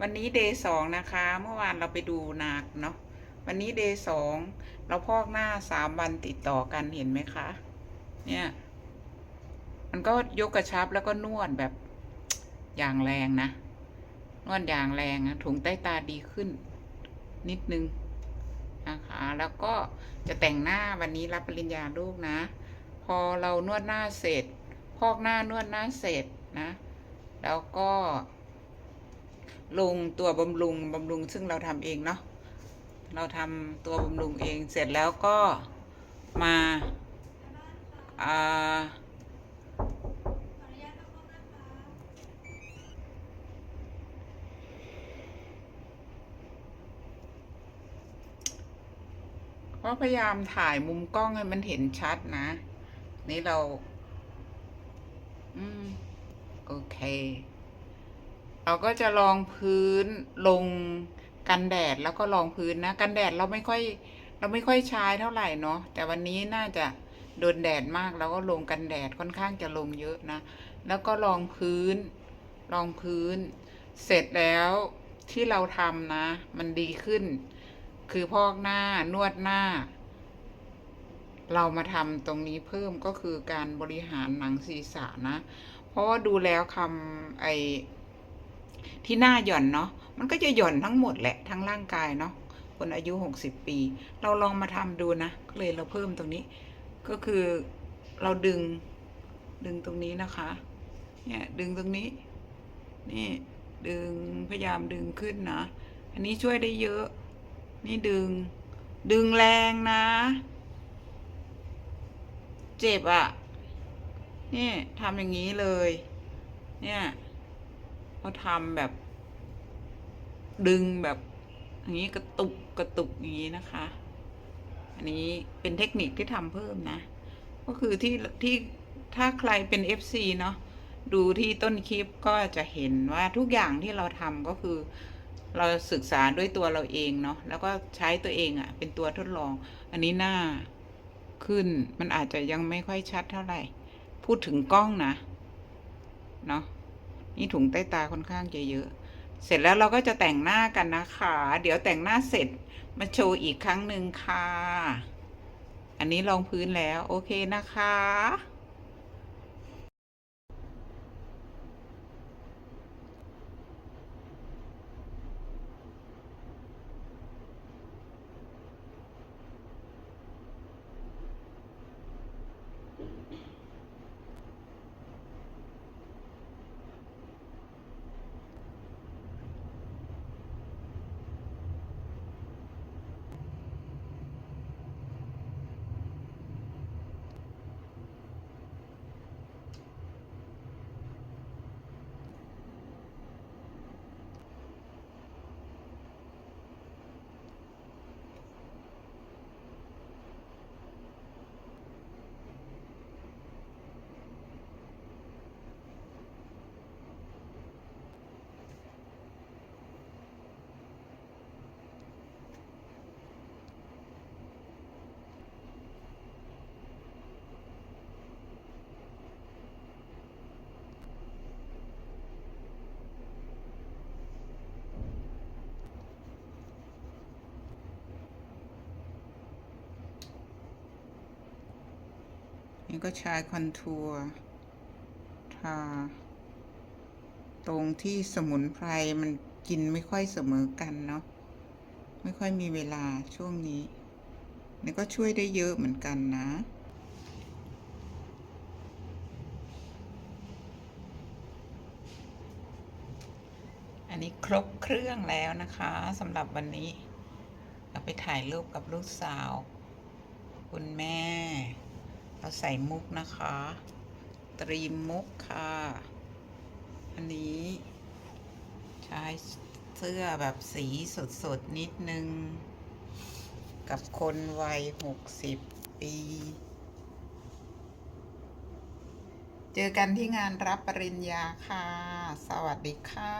วันนี้เดย์สองนะคะ เมื่อวานเราไปดูนาเนาะ วันนี้เดย์สองเราพอกหน้าสามวันติดต่อกันเห็นไหมคะ เนี่ย มันก็ยกกระชับแล้วก็นวดแบบอย่างแรงนะ นวดอย่างแรงนะถุงใต้ตาดีขึ้น นิดนึงนะคะ แล้วก็จะแต่งหน้าวันนี้รับปริญญาลูกนะ พอเรานวดหน้าเสร็จ พอกหน้านวดหน้าเสร็จนะ แล้วก็ ลงตัวบำรุงบำรุงซึ่งเราทำเองเนาะเราทำตัวบำรุงเองเสร็จแล้วก็มาอ่าก็พยายามถ่ายมุมกล้องให้มันเห็นชัดนะ นี่เรา อืม โอเค เราก็จะลองพื้นลงกันแดดแล้วก็ลองพื้นนะ กันแดดเราไม่ค่อย เราไม่ค่อยใช้เท่าไหร่เนาะแต่วันนี้น่าจะโดนแดดมากแล้วก็ลงกันแดดค่อนข้างจะลงเยอะนะ แล้วก็ลองพื้นลองพื้น เสร็จแล้วที่เราทำนะ มันดีขึ้น คือพอกหน้านวดหน้า เรามาทำตรงนี้เพิ่มก็คือการบริหารหนังศีรษะนะ เพราะว่าดูแล้วคำไอ ที่หน้าหย่อนเนาะมันก็จะหย่อนทั้งหมดแหละทั้งร่างกายเนาะคนอายุหกสิบปี เราลองมาทำดูนะก็เลยเราเพิ่มตรงนี้ ก็คือเราดึงดึงตรงนี้นะคะเนี่ยดึงตรงนี้ นี่ดึงพยายามดึงขึ้นนะ อันนี้ช่วยได้เยอะ นี่ดึง ดึงแรงนะ เจ็บอะ่ะ นี่ทำอย่างนี้เลย เนี่ย เขาทำแบบ ดึงแบบอย่างนี้กระตุกกระตุกอย่างนี้นะคะ อันนี้เป็นเทคนิคที่ทำเพิ่มนะ ก็คือที่ที่ถ้าใครเป็น FC เนาะดูที่ต้นคลิปก็จะเห็นว่าทุกอย่างที่เราทำก็คือเราศึกษาด้วยตัวเราเองเนาะแล้วก็ใช้ตัวเองอะ่ะ เป็นตัวทดลอง อันนี้หน้าขึ้นมันอาจจะยังไม่ค่อยชัดเท่าไหร่ พูดถึงกล้องนะ เนาะ นี่ถุงใต้ตาค่อนข้างจะเยอะ เสร็จแล้วเราก็จะแต่งหน้ากันนะคะ เดี๋ยวแต่งหน้าเสร็จมาโชว์อีกครั้งหนึ่งค่ะ อันนี้ลองพื้นแล้วโอเคนะคะ นี่ก็ใช้คอนทัวร์ทาตรงที่สมุนไพรมันกินไม่ค่อยเสมอกันเนาะไม่ค่อยมีเวลาช่วงนี้นี่ก็ช่วยได้เยอะเหมือนกันนะอันนี้ครบเครื่องแล้วนะคะสำหรับวันนี้ เราไปถ่ายรูปกับลูกสาว คุณแม่ เราใส่มุกนะคะ ตรีมมุกค่ะ อันนี้ ใช้เสื้อแบบสีสดๆนิดนึง กับคนวัยหกสิบปี เจอกันที่งานรับปริญญาค่ะ สวัสดีค่ะ